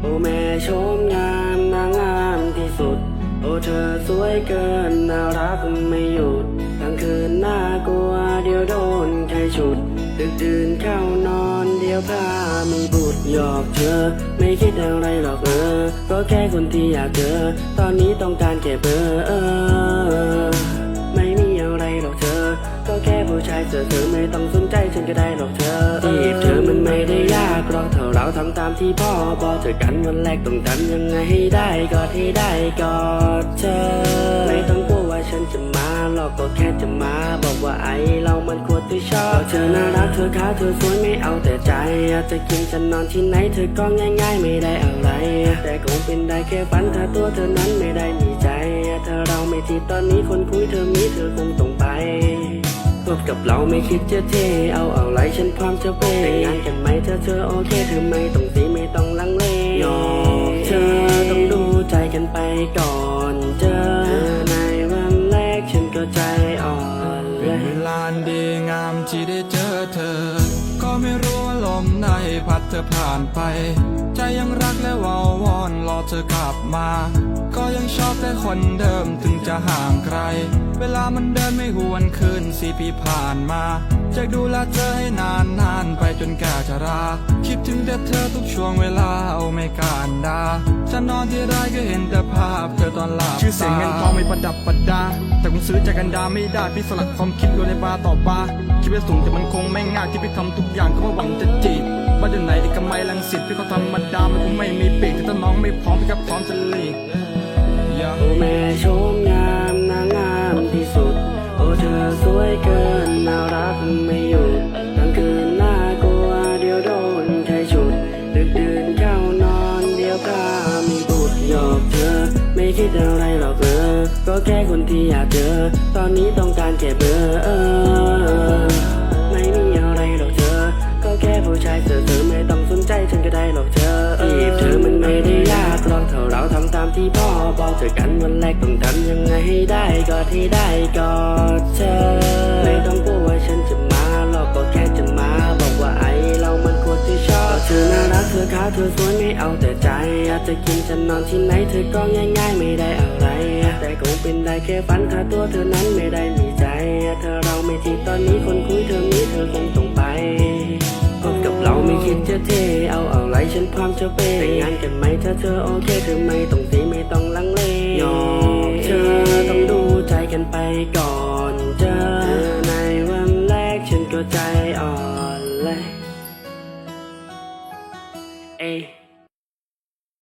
โอ้แม่ชมงามนางงามที่สุด โอ้เธอสวยเกินน่ารักไม่หยุดกลางคืนน่ากลัวเดี๋ยวโดนใครฉุดดึกดื่นเข้านอนเดี๋ยวพามีบุตรหยอกเธอ ไม่คิดอะไรหรอกเออ ก็แค่คนที่อยากเจอ ตอนนี้ต้องการแค่เบอร์ไม่มีอะไรหรอกเธอ ก็แค่ผู้ชายเจอเธอไม่ต้องสนใจฉันก็ได้หรอกเธอจีบเธอมันไม่ได้ยากหรอกเธอเราทำตามที่พ่อบอกเจอกันวันแรกต้องทำยังไงให้ได้กอดให้ได้กอดเธอ ก็แค่จะมาบอกว่าไอเรามันควรที่ชอบเธอน่ารักเธอขาเธอสวยไม่เอาแต่ใจจะกินจะนอนที่ไหนเธอก็ง่าย ๆ ไม่ได้อะไร แต่คงเป็นได้แค่ฝันถ้าตัวเธอนั้นไม่ได้มีใจถ้าเราไม่ทีตอนนี้คนคุยเธอมีเธอคงต้องไปพบกับเราไม่คิดจะเท เอาอะไรฉันพร้อมจะเปแต่งงานกันไหมเธอเธอโอเคเธอไม่ต้องสีไม่ต้องลังเลยอมเธอต้องดูใจกันไปก่อน เป็นเวลาดีงามที่ได้เจอเธอ ก็ไม่รู้ มไหนพัดเธอผ่านไป ใจยังรักและวาววอนรอเธอกลับมา ก็ยังชอบแต่คนเดิมถึงจะห่างไกล เวลามันเดินไม่หวนคืนสี่ปีผ่านมาจะดูแลเธอให้นานนานไปจนแก่ชรา คิดถึงแต่เธอทุกช่วงเวลาเอาไม่การดาจะนอนที่ไรก็เห็นแต่ภาพเธอตอนหลับชื่อเสียงเงินทองไม่ประดับประดา แต่คงซื้อใจกันดาไม่ได้พี่สลัดความคิดลงในบาต่อบาคิดว่าสูงแต่มันคงไม่ง่ายที่พี่ทำทุกอย่างก็เพราะหวังจะจีบบ้านอยู่ไหนที่กำไมลังสิตพี่ก็ธรรมดามันคงไม่มีปีกแต่ถ้าน้องไม่พร้อมพี่ก็พร้อมจะหลีกโอ้แม่ชมงามนางงามที่สุด โอ้เธอสวยเกินน่ารักไม่หยุดกลางคืนน่ากลัวเดี๋ยวโดนใครฉุด ดึกดื่นเข้านอนเดี๋ยวก็มีบุตรหยอกเธอ ไม่คิดอะไรหรอกเออ ก็แค่คนที่อยากเจอ ตอนนี้ต้องการแค่เบอร์ามที่พ่อบอกเจอกันวันแรกต้องทำยังไงให้ได้กอดให้ได้กอดเธอ ไม่ต้องกลัวว่าฉันจะมาหรอกก็แค่จะมา บอกว่าไอเรามันควรที่ชอบเธอน่ารักเธอขาวเธอสวยไม่เอาแต่ใจอาจจะกินจะนอนที่ไหนเธอก็ง่ายๆไม่ได้อะไร แต่คงเป็นได้แค่ฝันถ้าตัวเธอนั้นไม่ได้มีใจ เธอเราไม่ทีตอนนี้คนคุยเธอมีเธอคงต คิดจะเทเอาอะไรฉันพร้อมจะเปแต่งงานกันไหมถ้าเธอโอเคเธอไม่ต้องสีไม่ต้องลังเลยอมเธอต้องดูใจกันไปก่อนเจอในวันแรกฉันก็ใจอ่อนเลยเอ